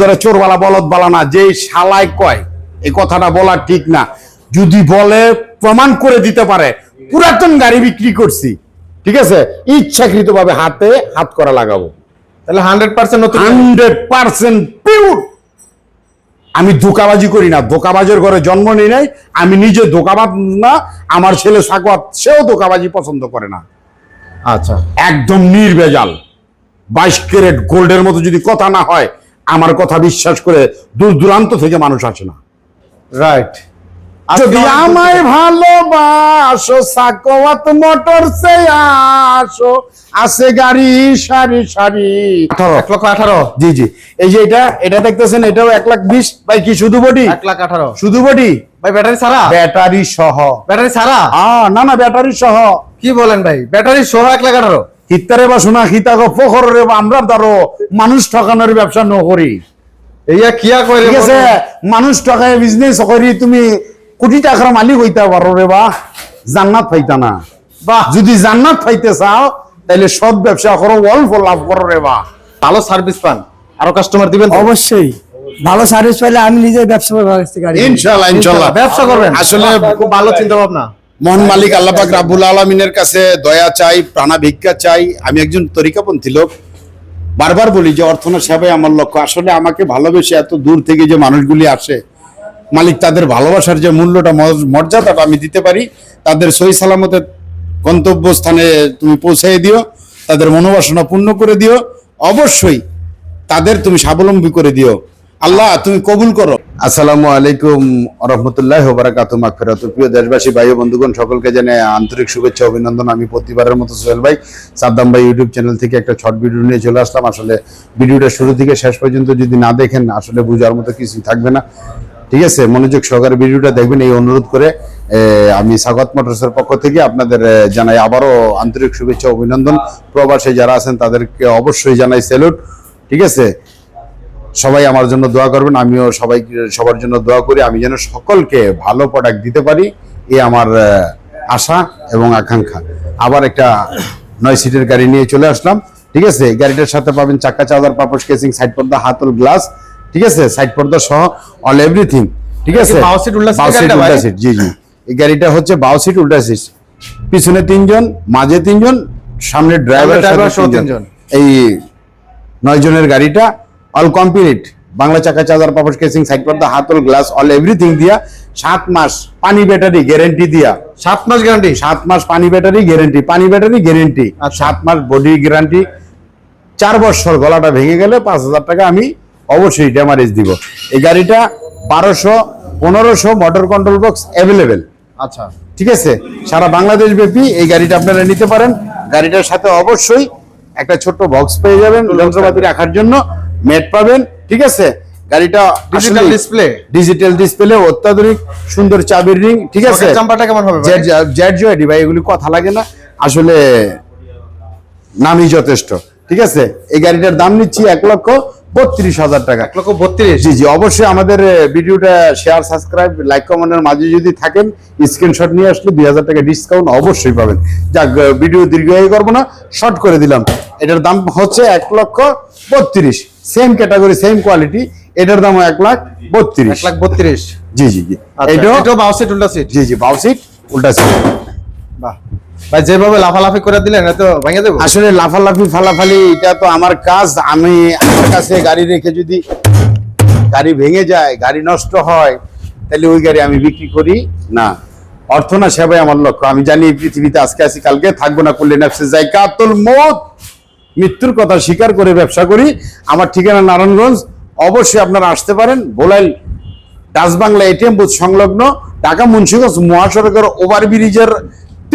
করে চোরবালা বলদ বালা না যে শালায় কয় এই কথাটা বলা ঠিক না। যদি বলে প্রমাণ করে দিতে পারে পুরাতন গাড়ি বিক্রি করছি ঠিক আছে? ইচ্ছাকৃত ভাবে হাতে হাত করা লাগাবো। তাহলে hundred percent hundred percent pure আমি ধোকাবাজি করি না ধোকাবাজের ঘরে জন্ম নিই নাই আমি নিজে ধোকাবাজ না আমার ছেলে সাকওয়াত সেও ধোকাবাজি পছন্দ করে না। আচ্ছা। একদম নির্ভেজাল। বাইশ ক্যারেট গোল্ডের মতো যদি কথা না হয় আমার কথা বিশ্বাস করে দূর দূরান্ত থেকে মানুষ আসে না। রাইট যদি আমায় ভালোবাসো সাকওয়াত মোটর সে আসো। আছে গাড়ি সারি সারি। আঠারো। এক লক্ষ আঠারো। জি জি। এই যে এটা এটা দেখতেছেন এটাও এক লাখ বিশ। ভাই কি শুধু বডি? এক লাখ আঠারো। শুধু বডি? ভাই ব্যাটারি ছাড়া? ব্যাটারি সহ। ব্যাটারি ছাড়া? আ না না ব্যাটারি সহ। কি বলেন ভাই? ব্যাটারি সহ এক লাখ আঠারো। হিতারে বা শোনা হিতাগো ফখরে বা আমরা ধরো মানুষ ঠকানোর ব্যবসা ন করি এইয়া কিয়া কই ঠিক আছে? মানুষ টাকায় বিজনেস করি তুমি কোটি টাকার মালিক হইতে পারো রে বা জান্নাত পাইতা না। বাহ। যদি জান্নাত পাইতে চাও তাহলে সব ব্যবসা করো অল্প লাভ করো রে বা। ভালো সার্ভিস পান। আরও কাস্টমার দিবেন অবশ্যই। ভালো সার্ভিস পাইলে আমি নিজে ব্যবসা করব ইনশাল্লাহ ইনশাআল্লাহ ব্যবসা করবেন। আসলে খুব ভালো চিন্তা ভাবনা মহান মালিক আল্লাহ পাক রাব্বুল আলামিনের কাছে দয়া চাই, প্রাণা ভিক্ষা চাই। আমি একজন তরিকাপন্থী লোক। বারবার বলি যে অর্থনা সেবাই আমার লক্ষ্য। আসলে আমাকে ভালোবেসে এত দূর থেকে যে মানুষগুলি আসে, মালিক তাদের ভালোবাসার যে মূল্যটা, মর্য- মর্যাদাটা আমি দিতে পারি, তাদের সই সালামতের গন্তব্যস্থানে তুমি পৌঁছাই দিও, তাদের মনোবাসনা পূর্ণ করে দিও। অবশ্যই তাদের তুমি স্বাবলম্বী করে দিও। আল্লাহ, তুমি কবুল করো। আসসালামু আলাইকুম রহমতুল্লাহ বারাকাতু মাগফিরাত প্রিয় দেশবাসী, ভাই বন্ধুগণ, সকলকে জানাই আন্তরিক শুভেচ্ছা অভিনন্দন। আমি প্রতিবারের মতো সোহেল ভাই, সাদ্দাম ভাই ইউটিউব চ্যানেল থেকে একটা শর্ট ভিডিও নিয়ে চলে আসলাম। আসলে ভিডিওটা শুরু থেকে শেষ পর্যন্ত যদি না দেখেন, আসলে বোঝার মতো কিছুই থাকবে না। ঠিক আছে, মনোযোগ সহকারে ভিডিওটা দেখবেন। এই অনুরোধ করে আমি স্বাগত মোটরসের পক্ষ থেকে আপনাদের জানাই আবারও আন্তরিক শুভেচ্ছা অভিনন্দন। প্রবাসে যারা আছেন, তাদেরকে অবশ্যই জানাই স্যালুট ঠিক আছে সবাই আমার জন্য দোয়া করবেন আমিও সবাই সবার জন্য দোয়া করি আমি যেন সকলকে ভালো প্রোডাক্ট দিতে পারি এ আমার আশা এবং আকাঙ্ক্ষা। আবার একটা নয় সিটের গাড়ি নিয়ে চলে আসলাম ঠিক আছে? গাড়িটার সাথে পাবেন চাকা চার্জার পাপোশ কেসিং সাইড পর্দা হাতল গ্লাস ঠিক আছে? সাইড পর্দা সহ অল এভরিথিং ঠিক আছে? জি জি। এই গাড়িটা হচ্ছে বাউ সিট উল্টা সিট পিছনে তিনজন মাঝে তিনজন সামনে ড্রাইভার সহ তিনজন। এই নয় জনের গাড়িটা অল কমপ্লিট বাংলা চাকা চার্জার পাপস কেসিং সাইড পর্দা হাতল গ্লাস অল এভরিথিং দিয়া সাত মাস পানি ব্যাটারি গ্যারেন্টি দিয়া। সাত মাস গ্যারান্টি সাত মাস পানি ব্যাটারি গ্যারেন্টি পানি ব্যাটারি গ্যারেন্টি আর সাত মাস বডি গ্যারান্টি চার বছর গলাটা ভেঙে গেলে পাঁচ হাজার টাকা আমি অবশ্যই ড্যামারেজ দিব। এই গাড়িটা বারোশো পনেরোশো মোটর কন্ট্রোল বক্স অ্যাভেলেবেল আচ্ছা। ঠিক আছে? সারা বাংলাদেশ ব্যাপী এই গাড়িটা আপনারা নিতে পারেন। গাড়িটার সাথে অবশ্যই একটা ছোট্ট বক্স পেয়ে যাবেন। যন্ত্রপাতি রাখার জন্য ম্যাট পাবেন ঠিক আছে? গাড়িটা ডিজিটাল ডিসপ্লে ডিজিটাল ডিসপ্লে অত্যাধুনিক সুন্দর চাবির রিং ঠিক আছে? চাম্পাটা কেমন হবে জ্যাট জেড জয়েডি ভাই এগুলি কথা লাগে না। আসলে নামই যথেষ্ট ঠিক আছে? এই গাড়িটার দাম নিচ্ছি এক লক্ষ বত্রিশ হাজার টাকা। এক লক্ষ বত্রিশ। জি জি অবশ্যই আমাদের ভিডিওটা শেয়ার সাবস্ক্রাইব লাইক কমেন্টের মাঝে যদি থাকেন স্ক্রিনশট নিয়ে আসলে দুই হাজার টাকা ডিসকাউন্ট অবশ্যই পাবেন। যাক ভিডিও দীর্ঘায়ী করব না শর্ট করে দিলাম। এটার দাম হচ্ছে এক লক্ষ বত্রিশ। সেম ক্যাটাগরি সেম কোয়ালিটি এটার দাম এক লাখ বত্রিশ। এক লাখ বত্রিশ। জি জি জি। আচ্ছা, এটাও এটাও বাউ উল্টা সিট জি জি বাউসিট উল্টা সিট বাহ। ভাই, যেভাবে লাফালাফি করে দিলেন ভেঙে দেবো? আসলে লাফালাফি, ফালাফালি, এটা তো আমার কাজ। আমি আমার কাছে গাড়ি রেখে যদি গাড়ি ভেঙে যায়, গাড়ি নষ্ট হয়, তাহলে ওই গাড়ি আমি বিক্রি করি? না। অর্থ না সেবাই আমার লক্ষ্য। আমি জানি পৃথিবীতে আজকে আছি, কালকে থাকব না, করলে যাই কাতল মত মৃত্যুর কথা স্বীকার করে ব্যবসা করি। আমার ঠিকানা নারায়ণগঞ্জ। অবশ্যই আপনারা আসতে পারেন। বোলাইল ডাচ বাংলা এটিএম বুথ সংলগ্ন, ঢাকা মুন্সিগঞ্জ মহাসড়কের ওভার ব্রিজের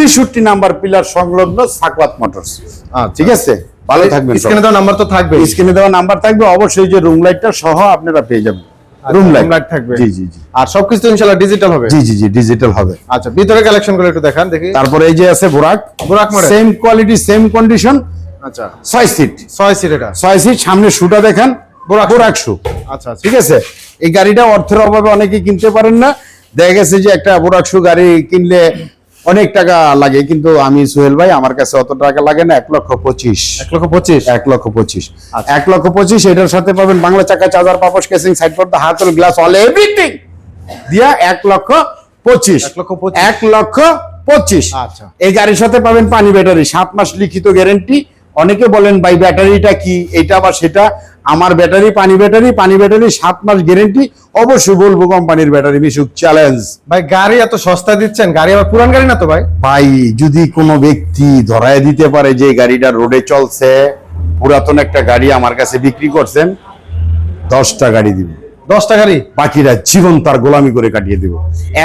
তেষট্টি নাম্বার পিলার সংলগ্ন সাকওয়াত মোটরস। আচ্ছা। ঠিক আছে? ভালো থাকবেন স্ক্রিনে দেওয়া নাম্বার তো থাকবে। স্ক্রিনে দেওয়া নাম্বার থাকবে অবশ্যই যে রুম লাইটটা সহ আপনারা পেয়ে যাবেন। রুম লাইট থাকবে। জি জি জি। আর সবকিছু ইনশাআল্লাহ ডিজিটাল হবে। জি জি জি ডিজিটাল হবে। আচ্ছা ভিতরে কালেকশনগুলো একটু দেখান দেখি। তারপরে এই যে আছে বোরাক বোরাক model। Same quality same condition আচ্ছা। সিট সিট এটা। সিট সামনে শুটা দেখেন। বোরাক বোরাক শু আচ্ছা আচ্ছা। ঠিক আছে? এই গাড়িটা অর্থের অভাবে অনেকে কিনতে পারেন না। দেখা গেছে যে একটা প্রোডাক্ট গাড়ি কিনলে অনেক টাকা লাগে কিন্তু আমি সোহেল ভাই আমার কাছে অত টাকা লাগে না এক লক্ষ পঁচিশ এক লক্ষ পঁচিশ এক লক্ষ পঁচিশ আচ্ছা। এক লক্ষ পঁচিশ এটার সাথে পাবেন বাংলা চাকা চার্জার পাপস কেসিং সাইড পর্দা হাতল গ্লাস অল এভরিথিং দিয়া এক লক্ষ পঁচিশ এক লক্ষ পঁচিশ। এক লক্ষ পঁচিশ আচ্ছা। এই গাড়ির সাথে পাবেন পানি ব্যাটারি সাত মাস লিখিত গ্যারেন্টি অনেকে বলেন ভাই ব্যাটারিটা কি? এটা বা সেটা? আমার ব্যাটারি পানি ব্যাটারি পানি ব্যাটারি সাত মাস গ্যারেন্টি অবশ্যই বলব কোম্পানির ব্যাটারি মিশুক চ্যালেঞ্জ ভাই গাড়ি এত সস্তা দিচ্ছেন? গাড়ি আবার পুরান গাড়ি না তো ভাই? ভাই যদি কোনো ব্যক্তি ধরায় দিতে পারে যে গাড়িটা রোডে চলছে পুরাতন একটা গাড়ি আমার কাছে বিক্রি করছেন দশটা গাড়ি দিব। দশটা গাড়ি? বাকিরা জীবন তার গোলামি করে কাটিয়ে দিব।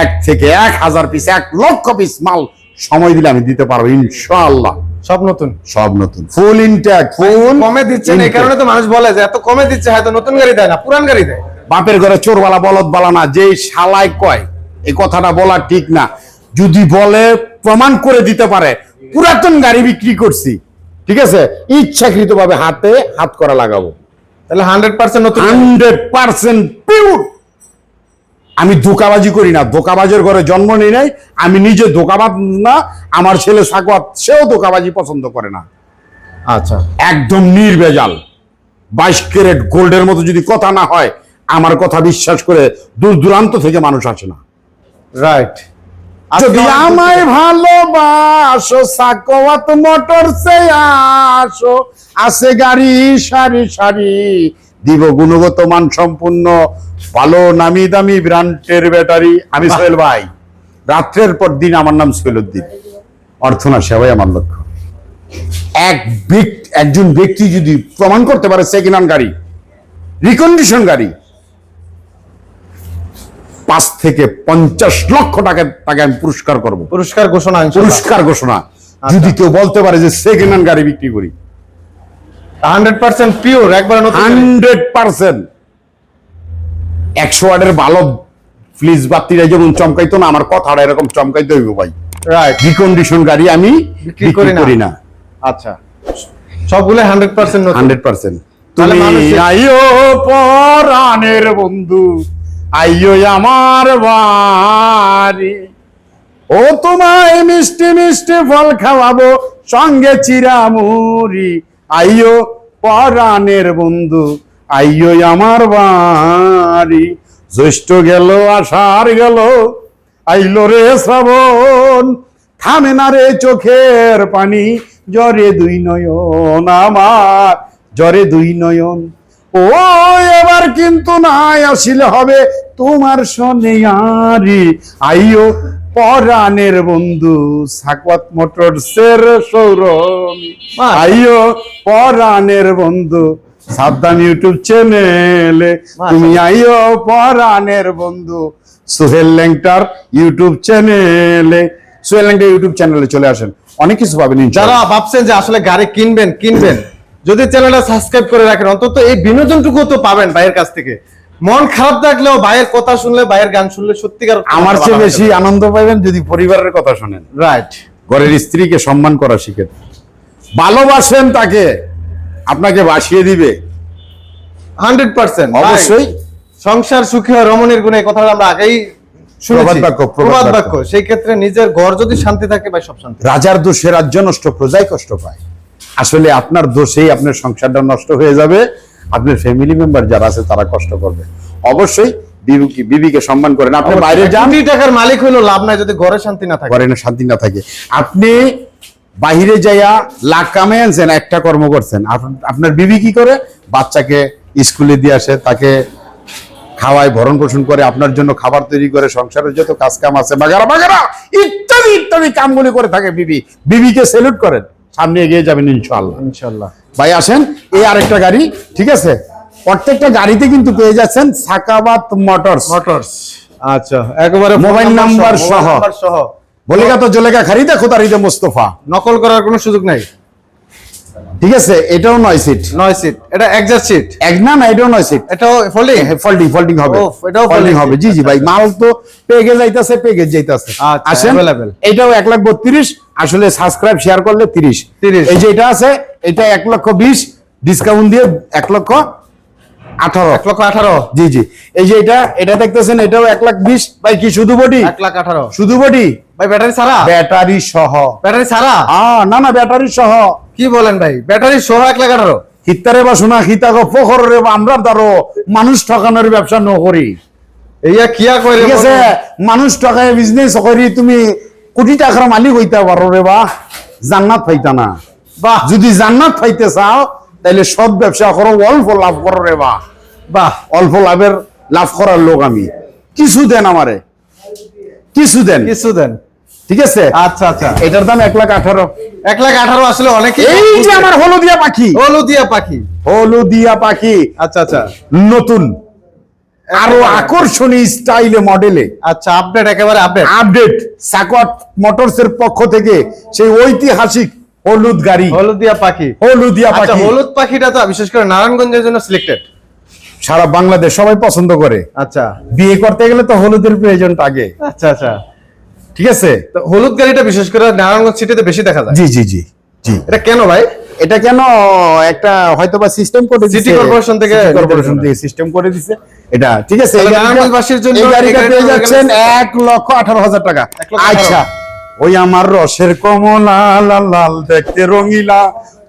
এক থেকে এক হাজার পিস এক লক্ষ পিস মাল সময় দিলে আমি দিতে পারব ইনশাআল্লাহ। সব নতুন? সব নতুন। ফুল ইনট্যাক ফুল কমে দিচ্ছেন এই কারণে তো মানুষ বলে যে এত কমে দিচ্ছে হয়তো নতুন গাড়ি দেয় না পুরান গাড়ি দেয়। বাপের ঘরে চোরবালা বলদ বালা না শালায় কয় এই কথাটা বলা ঠিক না। যদি বলে প্রমাণ করে দিতে পারে পুরাতন গাড়ি বিক্রি করছি ঠিক আছে? ইচ্ছাকৃত ভাবে হাতে হাত করা লাগাবো। তাহলে হান্ড্রেড পার্সেন্ট নতুন হান্ড্রেড পার্সেন্ট পিওর আমি ধোকাবাজি করি না। ধোকাবাজের ঘরে জন্ম নিই নাই আমি নিজে ধোকাবাজ না আমার ছেলে সাকওয়াত সেও ধোকাবাজি পছন্দ করে না। আচ্ছা। একদম নির্ভেজাল। বাইশ ক্যারেট গোল্ডের মতো যদি কথা না হয় আমার কথা বিশ্বাস করে দূর দূরান্ত থেকে মানুষ আসে না। রাইট যদি আমায় ভালোবাসো সাকওয়াত মোটর সে আসো আছে গাড়ি সারি সারি দিব গুণগত মান সম্পূর্ণ ভালো নামি দামি ব্র্যান্ডের ব্যাটারি আমি সোহেল ভাই। রাত্রের পর দিন আমার নাম সোহেল উদ্দিন। অর্থ না সেবাই আমার লক্ষ্য। এক ব্যক্তি একজন ব্যক্তি যদি প্রমাণ করতে পারে সেকেন্ড হ্যান্ড গাড়ি রিকন্ডিশন গাড়ি পাঁচ থেকে পঞ্চাশ লক্ষ টাকা তাকে আমি পুরস্কার করব। পুরস্কার ঘোষণা পুরস্কার ঘোষণা। যদি কেউ বলতে পারে যে সেকেন্ড হ্যান্ড গাড়ি বিক্রি করি। হান্ড্রেড পার্সেন্ট পিওর একবার। Hundred percent. একশো ওয়ার্ডের ভালো ফ্লিজ বাতিরা যেমন চমকাইতো না আমার কথাটা এরকম চমকাইতে হইব ভাই। রাইট রিকন্ডিশন গাড়ি আমি বিক্রি করি না। আচ্ছা। সবগুলো হান্ড্রেড পার্সেন্ট নতুন। Hundred percent. তাহলে তুমি আইও পরাণের বন্ধু আইও আমার বাড়ি। ও তোমায় মিষ্টি মিষ্টি ফল খাওয়াবো সঙ্গে চিরামুড়ি। আইও পরাণের বন্ধু আইও আমার বাড়ি। জ্যৈষ্ঠ গেল, আষাঢ় গেল, আইলো রে শ্রাবণ। থামে না রে চোখের পানি জরে দুই নয়ন আমার জরে দুই নয়ন। ও, এবার কিন্তু নাই, আসিলে হবে তোমার সনে আরি আইও পরাণের বন্ধু সাকওয়াত মোটরসের সৌরমী। আইও পরাণের বন্ধু সাবধান ইউটিউব চ্যানেলে তুমি আইও পরাণের বন্ধু সোহেল ল্যাংটার ইউটিউব চ্যানেলে সোহেল ল্যাংটার ইউটিউব চ্যানেলে চলে আসেন। অনেক কিছু পাবেন যারা ভাবছেন যে আসলে গাড়ি কিনবেন কিনবেন যদি চ্যানেলটা সাবস্ক্রাইব করে রাখেন অন্তত এই বিনোদনটুকু তো পাবেন ভাইয়ের কাছ থেকে। মন খারাপ থাকলেও ভাইয়ের কথা শুনলে ভাইয়ের গান শুনলে সত্যিকার আমার চেয়ে বেশি আনন্দ পাবেন যদি পরিবারের কথা শোনেন। রাইট ঘরের স্ত্রীকে সম্মান করা শিখেন ভালোবাসেন তাকে আপনাকে বাসিয়ে দিবে। Hundred percent. অবশ্যই। সংসার সুখী হয় রমণীর গুণে কথাটা আমরা আগেই প্রবাদ। বাক্য। সেই ক্ষেত্রে নিজের ঘর যদি শান্তি থাকে ভাই সব শান্তি। রাজার দোষে রাজ্য নষ্ট প্রজাই কষ্ট পায়। আসলে আপনার দোষেই আপনার সংসারটা নষ্ট হয়ে যাবে। আপনার ফ্যামিলি মেম্বার যারা আছে তারা কষ্ট করবে। অবশ্যই বিবিকে বিবিকে সম্মান করেন। আপনি বাইরে যান। টাকার মালিক হইল লাভ নাই যদি ঘরে শান্তি না থাকে। ঘরে শান্তি না থাকে। আপনি বাইরে যাইয়া লাখ কামে আনছেন একটা কর্ম করছেন। আপনার বিবি কি করে? বাচ্চাকে স্কুলে দিয়ে আসে তাকে খাওয়ায় ভরণ পোষণ করে আপনার জন্য খাবার তৈরি করে সংসারের যত কাজ কাম আছে বাগারা বাগারা ইত্যাদি ইত্যাদি কামগুলি করে থাকে বিবি। বিবিকে সেলুট করেন। সামনে এগিয়ে যাবেন ইনশাল্লাহ ইনশাল্লাহ ভাই আসেন এই আরেকটা গাড়ি ঠিক আছে? প্রত্যেকটা গাড়িতে কিন্তু পেয়ে যাচ্ছেন সাকাবাত মোটরস। মোটরস। আচ্ছা একেবারে মোবাইল নাম্বার সহ। বলেগা তো জলেগা খারিদে খোদারিদে মোস্তফা। নকল করার কোনো সুযোগ নাই? ঠিক আছে? এটাও নয় সিট নয় সিট এটা একজাস্ট সিট এক না না এটাও নয় সিট এটাও ফোল্ডিং ফোল্ডিং ফোল্ডিং হবে। এটাও ফোল্ডিং হবে। জি জি ভাই মাল তো পেগে যাইতাছে পেগে যাইতাছে। আচ্ছা, আসেন এটাও এক লাখ বত্রিশ আসলে সাবস্ক্রাইব শেয়ার করলে তিরিশ। 30 এই যে এটা আছে এটা এক লক্ষ বিশ ডিসকাউন্ট দিয়ে এক লক্ষ আঠারো। এক লক্ষ আঠারো। জি জি। এই যে এটা এটা দেখতেছেন এটাও এক লাখ বিশ। ভাই কি শুধু বডি? এক লাখ আঠারো। শুধু বডি? ভাই ব্যাটারি ছাড়া? ব্যাটারি সহ। ব্যাটারি ছাড়া? না না ব্যাটারি সহ। কি বলেন ভাই? ব্যাটারি সহ এক লাখ আঠারো। হিতারে বা শোনা হিতাগো ফখর রে বা আমরা ধরো মানুষ ঠকানোর ব্যবসা ন করি এইয়া কিয়া কই ঠিক আছে মানুষ টাকায় বিজনেস করি তুমি কোটি টাকার মালিক হইতে পারো রে বা জান্নাত পাইতা না। বাহ। যদি জান্নাত পাইতে চাও তাহলে সব ব্যবসা করো অল্প লাভ করো রে বা। বাহ। অল্প লাভের লাভ করার লোক আমি। কিছু দেন আমারে। কিছু দেন। কিছু দেন। ঠিক আছে? আচ্ছা আচ্ছা। এটার দাম এক লাখ আঠারো। এক লাখ আঠারো আসলে অনেকে এই যে আমার হলুদিয়া পাখি। হলুদিয়া পাখি। হলুদিয়া পাখি। আচ্ছা আচ্ছা। নতুন। আরও আকর্ষণীয় স্টাইলে মডেলে আচ্ছা আপডেট একেবারে আপডেট আপডেট সাকওয়াট মোটরস এর পক্ষ থেকে সেই ঐতিহাসিক হলুদ গাড়ি। হলুদিয়া পাখি। হলুদিয়া আচ্ছা পাখি। হলুদ পাখিটা তো বিশেষ করে নারায়ণগঞ্জের জন্য সিলেক্টেড সারা বাংলাদেশ সবাই পছন্দ করে। আচ্ছা। বিয়ে করতে গেলে তো হলুদের প্রয়োজনটা আগে আচ্ছা আচ্ছা। ঠিক আছে? হলুদ গাড়িটা বিশেষ করে নারায়ণগঞ্জ সিটিতে বেশি দেখা যায়। জি জি জি জি। এটা কেন ভাই? এটা কেন একটা হয়তো বা সিস্টেম করে দিছে? Corporation থেকে কর্পোরেশন থেকে সিস্টেম করে দিছে। এটা ঠিক আছে নারায়ণগঞ্জবাসীর জন্য এই গাড়িটা পেয়ে যাচ্ছেন এক লক্ষ আঠারো হাজার টাকা। আচ্ছা ওই আমার রসের কমলা লাল লাল দেখতে রঙিলা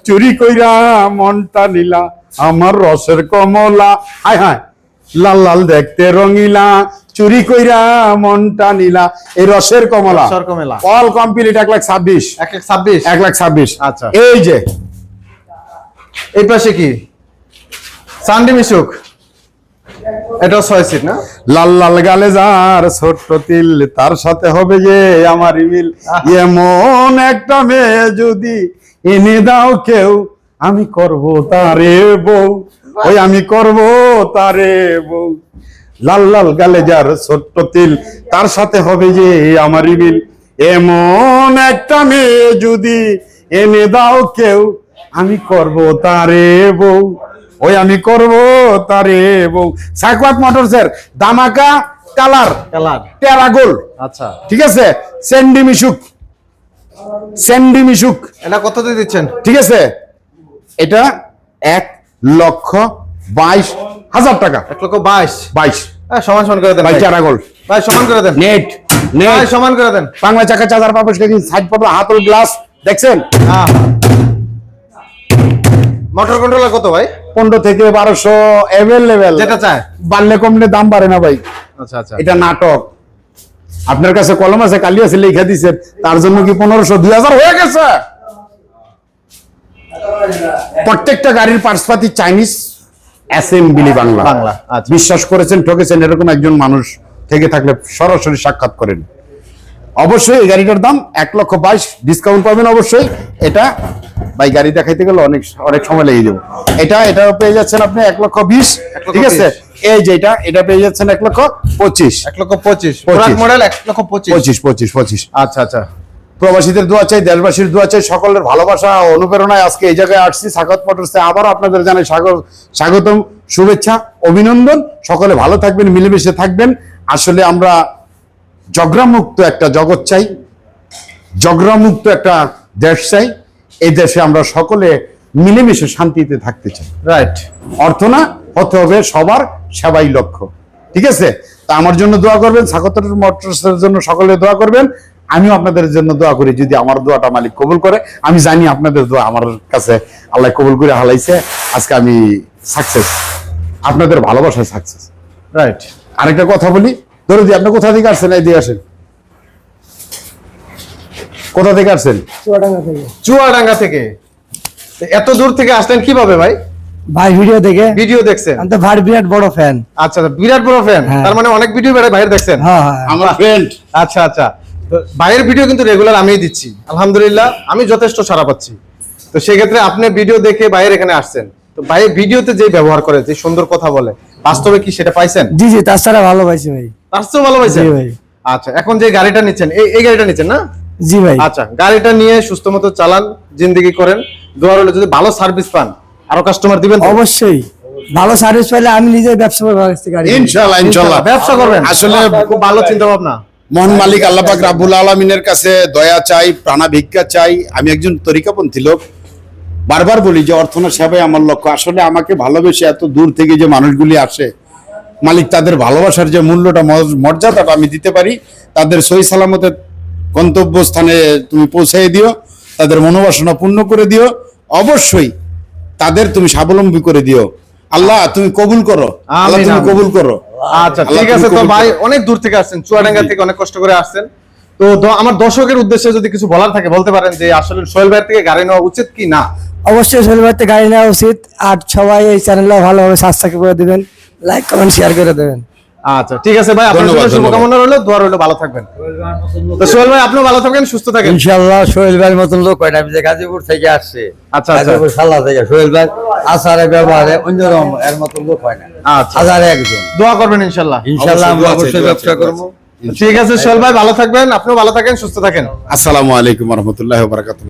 চুরি কইরা মনটা নিলা। আমার রসের কমলা হায় হায় লাল লাল দেখতে রঙিলা চুরি কইরা মনটা নীলা। এই রসের কমলা। রসের কমলা। অল কমপ্লিট এক লাখ ছাব্বিশ। এক লাখ ছাব্বিশ? এক লাখ ছাব্বিশ। আচ্ছা। এই যে। এই পাশে কি? সানডি মিশুক। এটাও ছয় সিট না? লাল লাল গালে যার ছোট্ট তিল তার সাথে হবে যে আমার মিল। এমন একটা মেয়ে যদি এনে দাও কেউ আমি করব তারে বউ। ওই আমি করব তারে বউ। লাল লাল গালে যার ছোট্ট তিল তার সাথে হবে যে আমার মিল এমন একটা মেয়ে যদি এনে দাও কেউ আমি করব তারে বউ। ওই আমি করব তারে বউ। সাকওয়াত মোটরসের দামাকা কালার কালার। টেরাগোল আচ্ছা। ঠিক আছে? স্যান্ডি মিশুক। স্যান্ডি মিশুক। এটা কত দিয়ে দিচ্ছেন? ঠিক আছে? এটা এক লক্ষ বাইশ হাজার টাকা। এক লক্ষ বাইশ। বাইশ। সমান সমান করে দেন ভাই। ভাই। টেরাগোল ভাই সমান করে দেন। নেট নেট সমান করে দেন। বাংলা চাকা চার্জার পাপস কেজি সাইড পাবলা হাতল গ্লাস। দেখছেন? হ্যাঁ। মোটর কন্ট্রোলার কত ভাই? পনেরো থেকে বারোশো অ্যাভেলেবেল যেটা চায়। বাড়লে কমলে দাম বাড়ে না ভাই। আচ্ছা আচ্ছা। এটা নাটক। আপনার কাছে কলম আছে কালি আছে লেখা দিছে। তার জন্য কি পনেরোশো দুই হাজার হয়ে গেছে? প্রত্যেকটা গাড়ির পার্সপাতি চাইনিজ অ্যাসেম্বলি বাংলা। বাংলা, আচ্ছা। বিশ্বাস করেছেন ঠকেছেন এরকম একজন মানুষ থেকে থাকলে সরাসরি সাক্ষাৎ করেন। অবশ্যই এই গাড়িটার দাম এক লক্ষ বাইশ ডিসকাউন্ট পাবেন অবশ্যই। এটা ভাই গাড়ি দেখাইতে গেলে অনেক অনেক সময় লেগে যাবে। এটা এটা পেয়ে যাচ্ছেন আপনি এক লক্ষ বিশ ঠিক আছে? এই যে এটা এটা পেয়ে যাচ্ছেন এক লক্ষ পঁচিশ। এক লক্ষ পঁচিশ। পঁচিশ। মডেল এক লক্ষ পঁচিশ। পঁচিশ পঁচিশ পঁচিশ। আচ্ছা আচ্ছা। প্রবাসীদের দোয়া চাই দেশবাসীর দোয়া চাই সকলের ভালোবাসা ও অনুপ্রেরণায় আজকে এই জায়গায় আসছি। স্বাগত মোটরসে আবার আপনাদের জানাই স্বাগত স্বাগতম শুভেচ্ছা অভিনন্দন। সকলে ভালো থাকবেন মিলেমিশে থাকবেন। আসলে আমরা জগরামুক্ত একটা জগৎ চাই জগরামুক্ত একটা দেশ চাই। এই দেশে আমরা সকলে মিলেমিশে শান্তিতে থাকতে চাই। রাইট অর্থ না হতে হবে সবার সেবাই লক্ষ্য। ঠিক আছে? তা আমার জন্য দোয়া করবেন স্বাগত মোটরসের জন্য সকলে দোয়া করবেন। আমিও আপনাদের জন্য দোয়া করি যদি আমার দোয়াটা মালিক কবুল করে আমি জানি আপনাদের দোয়া আমার কাছে আল্লাহ কবুল করে হালাইছে। আজকে আমি সাকসেস আপনাদের ভালোবাসায় সাকসেস রাইট আরেকটা কথা বলি ধরো দি আপনি কোথা থেকে আসছেন এই দিয়ে আসেন। কোথা থেকে আসছেন? চুয়াডাঙ্গা থেকে। চুয়াডাঙ্গা থেকে। এত দূর থেকে আসলেন কীভাবে ভাই? ভাই ভিডিও দেখে। ভিডিও দেখছেন? আমি তো ভাই বিরাট বড় ফ্যান আচ্ছা বিরাট বড় ফ্যান। তার মানে অনেক ভিডিও বেড়ে বাইরে দেখছেন? হ্যাঁ হ্যাঁ। আমার ফ্রেন্ড আচ্ছা আচ্ছা। ভাইয়ের ভিডিও কিন্তু রেগুলার আমিই দিচ্ছি। আলহামদুলিল্লাহ আমি যথেষ্ট সারা পাচ্ছি। তো সেক্ষেত্রে আপনি ভিডিও দেখে বাইরে এখানে আসছেন। তো ভাইয়ের ভিডিওতে যে ব্যবহার করে যে সুন্দর কথা বলে বাস্তবে কি সেটা পাইছেন? জি জি তার তাছাড়া ভালো পাইছি ভাই। তার চেয়েও ভালো পাইছেন? জি ভাই। আচ্ছা এখন যে গাড়িটা নিচ্ছেন এই এই গাড়িটা নিচ্ছেন না? জি ভাই। আচ্ছা গাড়িটা নিয়ে সুস্থ মতো চালান জিন্দিগি করেন। দোয়ার হলে যদি ভালো সার্ভিস পান আরও কাস্টমার দিবেন অবশ্যই। ভালো সার্ভিস পাইলে আমি নিজে ব্যবসা করব ইনশাল্লাহ ইনশাল্লাহ ব্যবসা করবেন। আসলে খুব ভালো চিন্তা ভাবনা মহান মালিক আল্লাপাক রাবুল আলমিনের কাছে দয়া চাই প্রাণাভিক্ষা চাই। আমি একজন তরিকাপন্থী লোক। বারবার বলি যে অর্থনা সেবাই আমার লক্ষ্য। আসলে আমাকে ভালোবেসে এত দূর থেকে যে মানুষগুলি আসে, মালিক তাদের ভালোবাসার যে মূল্যটা, মর্য- মর্যাদাটা আমি দিতে পারি, তাদের সই সালামতে গন্তব্যস্থানে তুমি পৌঁছাই দিও, তাদের মনোবাসনা পূর্ণ করে দিও। অবশ্যই তাদের তুমি স্বাবলম্বী করে দিও। আল্লাহ তুমি কবুল করো। আল্লাহ তুমি কবুল করো। আচ্ছা ঠিক আছে তো ভাই অনেক দূর থেকে আসছেন চুয়াডাঙ্গা থেকে অনেক কষ্ট করে আসছেন। তো আমার দর্শকের উদ্দেশ্যে যদি কিছু বলার থাকে বলতে পারেন যে আসলে সোহেল ভাই থেকে গাড়ি নেওয়া উচিত কি? না। অবশ্যই সোহেল ভাই থেকে গাড়ি নেওয়া উচিত। আর সবাই এই চ্যানেলটা ভালোভাবে সাবস্ক্রাইব করে দিবেন লাইক কমেন্ট শেয়ার করে দেবেন। আচ্ছা ঠিক আছে ভাই আপনার জন্য শুভকামনা রইল দোয়া রইল ভালো থাকবেন। তো সোহেল ভাই আপনিও ভালো থাকবেন সুস্থ থাকেন। ইনশাল্লাহ সোহেল ভাইয়ের মতন লোক হয় না আমি যে গাজীপুর থেকে আসছে। আচ্ছা, আচ্ছা। গাজীপুর সাল্লা থেকে। সোহেল ভাই আচারে ব্যবহারে অন্যরকম এর মতন লোক হয় না। আচ্ছা। হাজারে একজন। দোয়া করবেন ইনশাল্লাহ ইনশাল্লাহ আমরা অবশ্যই ব্যবসা করব। ঠিক আছে সোহেল ভাই ভালো থাকবেন আপনিও ভালো থাকেন সুস্থ থাকেন। আসসালামু আলাইকুম রহমতুল্লাহ বারাকাতুহ।